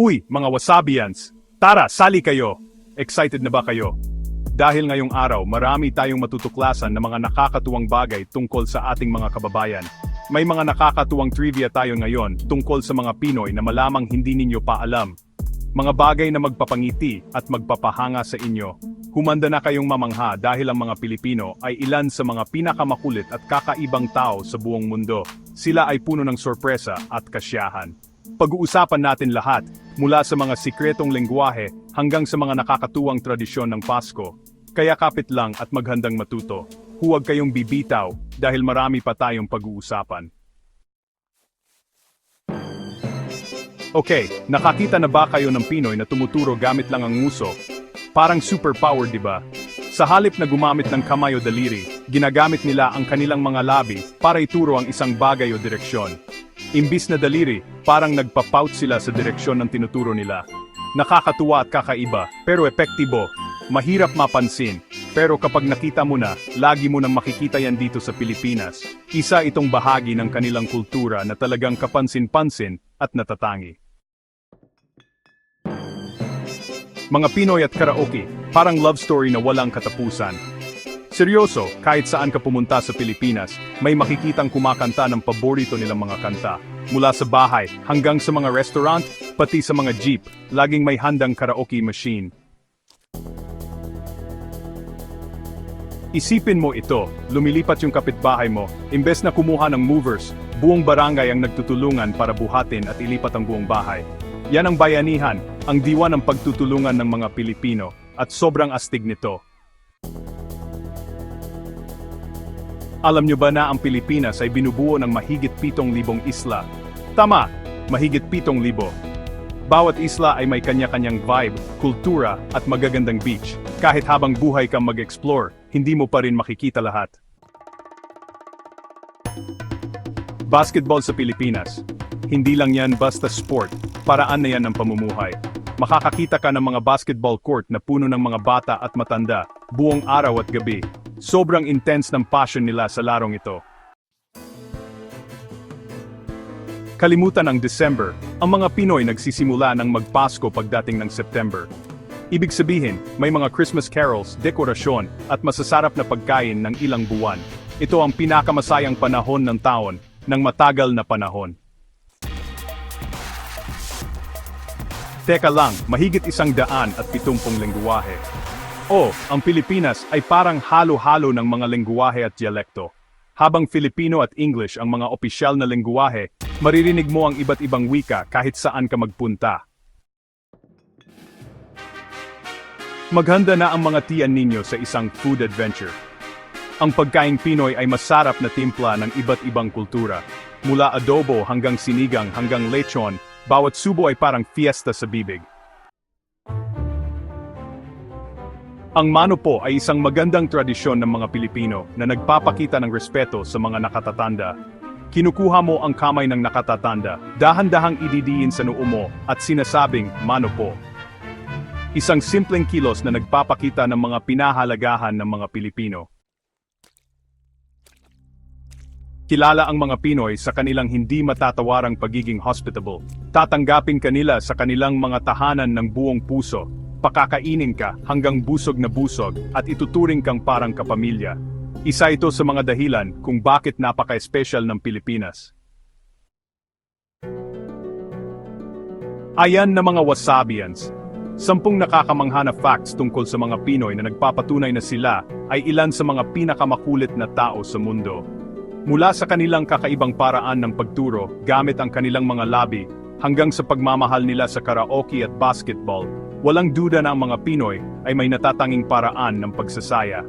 Uy, mga wasabians! Tara, sali kayo! Excited na ba kayo? Dahil ngayong araw, marami tayong matutuklasan ng mga nakakatuwang bagay tungkol sa ating mga kababayan. May mga nakakatuwang trivia tayo ngayon tungkol sa mga Pinoy na malamang hindi ninyo pa alam. Mga bagay na magpapangiti at magpapahanga sa inyo. Humanda na kayong mamangha dahil ang mga Pilipino ay ilan sa mga pinakamakulit at kakaibang tao sa buong mundo. Sila ay puno ng sorpresa at kasyahan. Pag-uusapan natin lahat, mula sa mga sikretong lengguwahe hanggang sa mga nakakatuwang tradisyon ng Pasko. Kaya kapit lang at maghandang matuto. Huwag kayong bibitaw dahil marami pa tayong pag-uusapan. Okay, nakakita na ba kayo ng Pinoy na tumuturo gamit lang ang nguso? Parang superpower, di ba? Sa halip na gumamit ng kamay o daliri, ginagamit nila ang kanilang mga labi para ituro ang isang bagay o direksyon. Imbis na daliri, parang nagpapout sila sa direksyon ng tinuturo nila. Nakakatuwa at kakaiba, pero epektibo. Mahirap mapansin, pero kapag nakita mo na, lagi mo nang makikita yan dito sa Pilipinas. Isa itong bahagi ng kanilang kultura na talagang kapansin-pansin at natatangi. Mga Pinoy at karaoke, parang love story na walang katapusan. Seryoso, kahit saan ka pumunta sa Pilipinas, may makikitang kumakanta ng paborito nilang mga kanta. Mula sa bahay, hanggang sa mga restaurant, pati sa mga jeep, laging may handang karaoke machine. Isipin mo ito, lumilipat yung kapitbahay mo, imbes na kumuha ng movers, buong barangay ang nagtutulungan para buhatin at ilipat ang buong bahay. Yan ang bayanihan, ang diwa ng pagtutulungan ng mga Pilipino, at sobrang astig nito. Alam nyo ba na ang Pilipinas ay binubuo ng mahigit 7,000 isla? Tama, mahigit 7,000. Bawat isla ay may kanya-kanyang vibe, kultura, at magagandang beach. Kahit habang buhay kang mag-explore, hindi mo pa rin makikita lahat. Basketball sa Pilipinas. Hindi lang yan basta sport, paraan na yan ng pamumuhay. Makakakita ka ng mga basketball court na puno ng mga bata at matanda, buong araw at gabi. Sobrang intense ng passion nila sa larong ito. Kalimutan ang December, ang mga Pinoy nagsisimula ng magpasko pagdating ng September. Ibig sabihin, may mga Christmas carols, dekorasyon, at masasarap na pagkain ng ilang buwan. Ito ang pinakamasayang panahon ng taon, ng matagal na panahon. Teka lang, mahigit isang daan at pitumpong lengguwahe. O, ang Pilipinas ay parang halo-halo ng mga lengguwahe at dialekto. Habang Filipino at English ang mga opisyal na lengguwahe, maririnig mo ang iba't ibang wika kahit saan ka magpunta. Maghanda na ang mga tiyan ninyo sa isang food adventure. Ang pagkaing Pinoy ay masarap na timpla ng iba't ibang kultura. Mula adobo hanggang sinigang hanggang lechon, bawat subo ay parang fiesta sa bibig. Ang mano po ay isang magandang tradisyon ng mga Pilipino na nagpapakita ng respeto sa mga nakatatanda. Kinukuha mo ang kamay ng nakatatanda, dahan-dahang ididiin sa noo mo at sinasabing, mano po. Isang simpleng kilos na nagpapakita ng mga pinahalagahan ng mga Pilipino. Kilala ang mga Pinoy sa kanilang hindi matatawarang pagiging hospitable. Tatanggapin kanila sa kanilang mga tahanan ng buong puso. Pakakainin ka hanggang busog na busog at ituturing kang parang kapamilya. Isa ito sa mga dahilan kung bakit napaka-espesyal ng Pilipinas. Ayan na mga wasabians. Sampung nakakamangha na facts tungkol sa mga Pinoy na nagpapatunay na sila ay ilan sa mga pinakamakulit na tao sa mundo. Mula sa kanilang kakaibang paraan ng pagturo gamit ang kanilang mga labi hanggang sa pagmamahal nila sa karaoke at basketball, walang duda na ang mga Pinoy ay may natatanging paraan ng pagsasaya.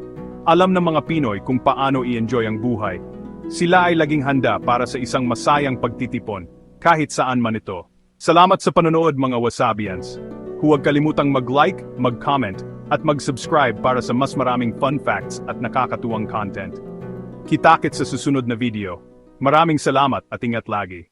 Alam ng mga Pinoy kung paano i-enjoy ang buhay. Sila ay laging handa para sa isang masayang pagtitipon, kahit saan man ito. Salamat sa panonood mga Wasabians. Huwag kalimutang mag-like, mag-comment, at mag-subscribe para sa mas maraming fun facts at nakakatuwang content. Kitakit sa susunod na video. Maraming salamat at ingat lagi.